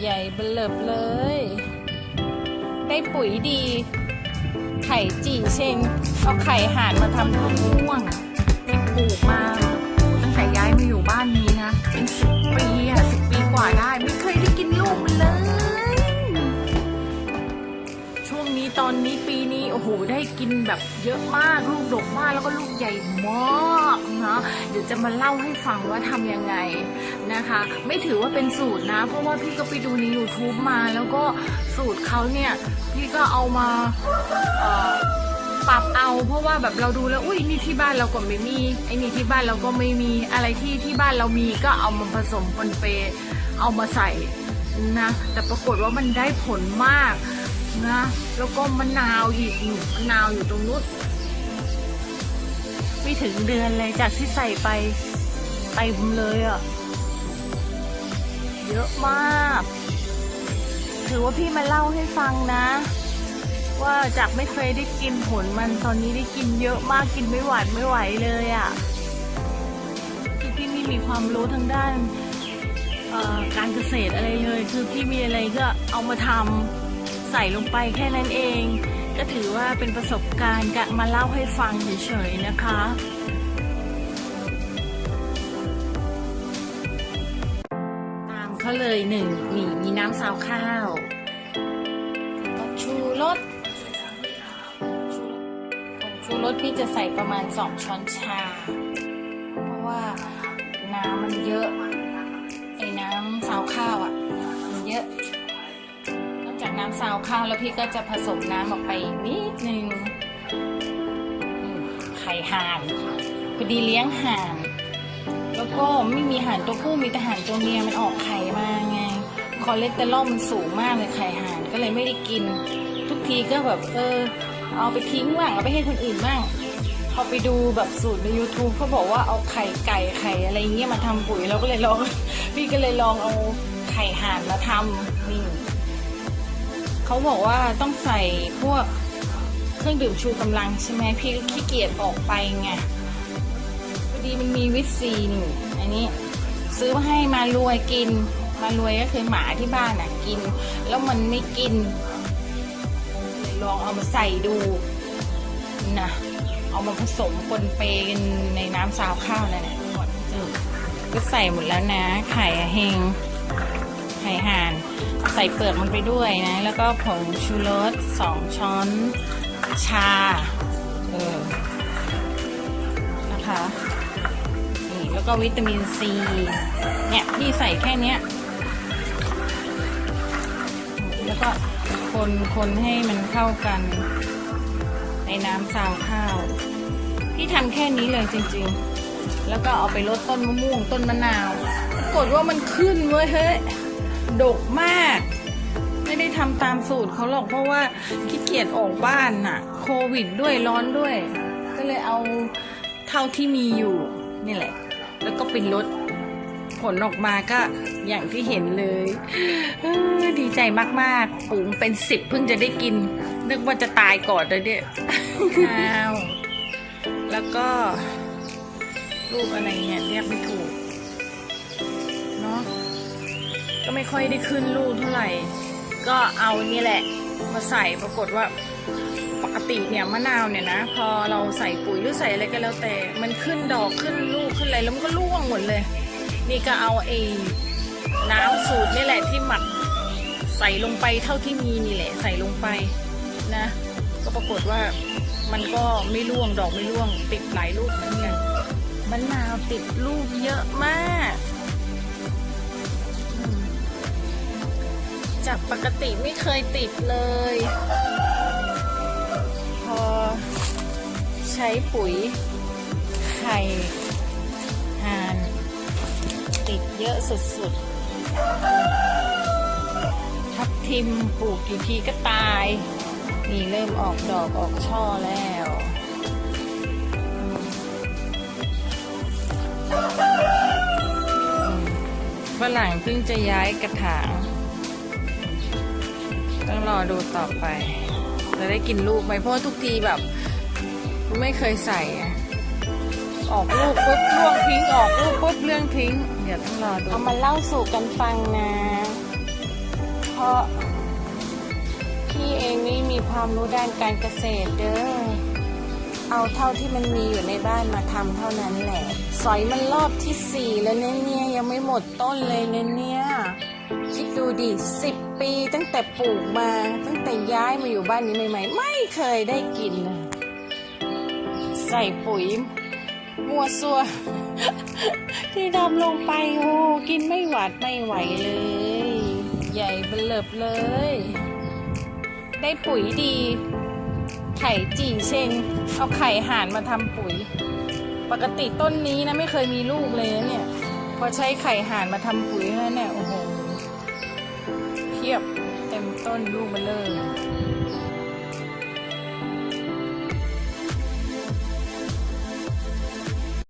ใหญ่เบลบเลย ได้ปุ๋ยดี ไข่จีเชงเอาไข่ห่านมาทำปุ๋ยม่วงที่ปลูกมา ตั้งแต่ย้ายมาอยู่บ้านนี้นะ เป็นสิบปีอะสิบปีกว่าได้ ไม่เคยได้กินลูกมันเลย ช่วงนี้ตอนนี้ปีนี้ โอ้โห ได้กินแบบเยอะมากลูกดกมากแล้วก็ลูกใหญ่มากนะเดี๋ยวจะมาเล่าให้ฟังว่าทำยังไง นะคะ ไม่ถือว่าเป็นสูตรนะ เพราะว่าพี่ก็ไปดูใน YouTube มาแล้วก็สูตรเขาเนี่ยพี่ก็เอามาปรับเอา เพราะว่าแบบเราดูแล้วอุ้ยนี่ที่บ้านเราก็ไม่มีไอ้นี่ที่บ้านเราก็ไม่มีอะไรที่ที่บ้านเรามีก็เอามาผสมปนเปเอามาใส่นะแต่ปรากฏว่ามันได้ผลมากนะแล้วก็มะนาวอีกมะนาวอยู่ตรงนู้นไม่ถึงเดือนเลยจากที่ใส่ไปเต็มเลยอะ่ะ เยอะมาก ถือว่าพี่มาเล่าให้ฟังนะ ว่าจากไม่เคยได้กินผลมันตอนนี้ได้กินเยอะมากกินไม่หวาดไม่ไหวเลยอะ่ะคือพี่ไม่มีความรู้ทางด้านการเกษตรอะไรเลย คือพี่มีอะไรก็เอามาทำใส่ลงไปแค่นั้นเอง ก็ถือว่าเป็นประสบการณ์กะมาเล่าให้ฟังเฉยๆนะคะ เขาเลยหนึ่งนี่มีน้ำซาวข้าวชูรสผงชูรสพี่จะใส่ประมาณสองช้อนชา เพราะว่าน้ำมันเยอะไอ้น้ำซาวข้าวอะ มันเยอะ นอกจากน้ำซาวข้าวแล้วพี่ก็จะผสมน้ำออกไปนิดนึงไข่ห่านพอดีเลี้ยงห่าน แล้วก็ไม่มีห่านตัวผู้มีแต่ห่านตัวเมียมันออกไข่มาไงคอเลสเตอรอลมันสูงมากเลยไข่ห่านก็เลยไม่ได้กิน ทุกทีก็แบบเออ เอาไปทิ้งบ้างเอาไปให้คนอื่นบ้างพอไปดูแบบสูตรใน YouTube เขาบอกว่าเอาไข่ไก่ไข่อะไรเงี้ยมาทำปุ๋ยเราก็เลยลอง พี่ก็เลยลองเอาไข่ห่านมาทำนี่เขาบอกว่าต้องใส่พวกเครื่องดื่มชูกำลังใช่ไหมพี่ก็ขี้เกียจออกไปไง ดีมันมีวิตซีนี่อันนี้ ซื้อมาให้มารวยกิน มารวยก็คือหมาที่บ้านน่ะกิน แล้วมันไม่กิน ลองเอามาใส่ดูนะเอามาผสมปนเปกันในน้ำซาวข้าวนั่นแหละอืมก็ใส่หมดแล้วนะ ไข่เฮงไข่ห่าน ใส่เปลือกมันไปด้วยนะ แล้วก็ผงชูรสสองช้อนชา เออ นะคะ ก็วิตามินซีเนี่ยพี่ใส่แค่เนี้ย แล้วก็คนคนให้มันเข้ากัน ในน้ำซาวข้าว พี่ทำแค่นี้เลยจริงๆ แล้วก็เอาไปลดต้นมะม่วงต้นมะนาวปรากฏว่ามันขึ้นเว้ยเฮ้ยดกมาก ไม่ได้ทำตามสูตรเขาหรอกเพราะว่าขี้เกียจออกบ้านน่ะ โควิดด้วยร้อนด้วย ก็เลยเอาเท่าที่มีอยู่นี่แหละ แล้วก็เป็นลดผลออกมาก็อย่างที่เห็นเลยเออดีใจมากๆปุ๋งเป็นสิบเพิ่งจะได้กิน นึกว่าจะตายก่อนเลยเนี่ยอ้าวแล้วก็รูปอะไรเนี่ยเรียกไม่ถูกเนาะก็ไม่ค่อยได้ขึ้นลูกเท่าไหร่ ก็เอานี่แหละ มาใส่ปรากฏว่าป กติเนี่ยมะนาวเนี่ยนะ พอเราใส่ปุ๋ยหรือใส่อะไรก็แล้วแต่ มันขึ้นดอกขึ้นลูกขึ้นอะไรแล้วมันก็ร่วงหมดเลย นี่ก็เอาไอ้น้ำสูตรนี่แหละที่หมักใส่ลงไปเท่าที่มีนี่แหละใส่ลงไปนะ ก็ปรากฏว่ามันก็ไม่ร่วงดอกไม่ร่วง ติดหลายลูกเหมือนกันมะนาวติดลูกเยอะมาก จากปกติไม่เคยติดเลย ใช้ปุ๋ยไข่ห่าน ติดเยอะสุดๆ ทับทิมปลูกกี่ทีก็ตาย นี่เริ่มออกดอกออกช่อแล้วฝรั่งเพิ่งจะย้ายกระถาง ต้องรอดูต่อไป จะได้กินลูกไหมเพราะว่าทุกทีแบบ ไม่เคยใส่ ออกลูกปุ๊บล่วงทิ้ง ออกลูกปุ๊บเรื่องทิ้ง เดี๋ยวต้องรอดู เอามาเล่าสู่กันฟังนะ เพราะพี่เองนี่มีความรู้ด้านการเกษตรเด้อ เอาเท่าที่มันมีอยู่ในบ้านมาทำเท่านั้นแหละ สอยมันรอบที่สี่แล้วเนี่ยยังไม่หมดต้นเลยเนี่ยคิดดูดิสิบปีตั้งแต่ปลูกมา ตั้งแต่ย้ายมาอยู่บ้านนี้ใหม่ๆ ไม่เคยได้กินเลย ใส่ปุ๋ยมัวซัว ที่ดำลงไปโอ้กินไม่หวาดไม่ไหวเลย ใหญ่เบลบเลย ได้ปุ๋ยดี ไข่จี่เชงเอาไข่ห่านมาทำปุ๋ย ปกติต้นนี้นะไม่เคยมีลูกเลยเนี่ย พอใช้ไข่ห่านมาทำปุ๋ยแล้วเนี่ยโอ้โหเพียบเต็มต้นลูกมาเลย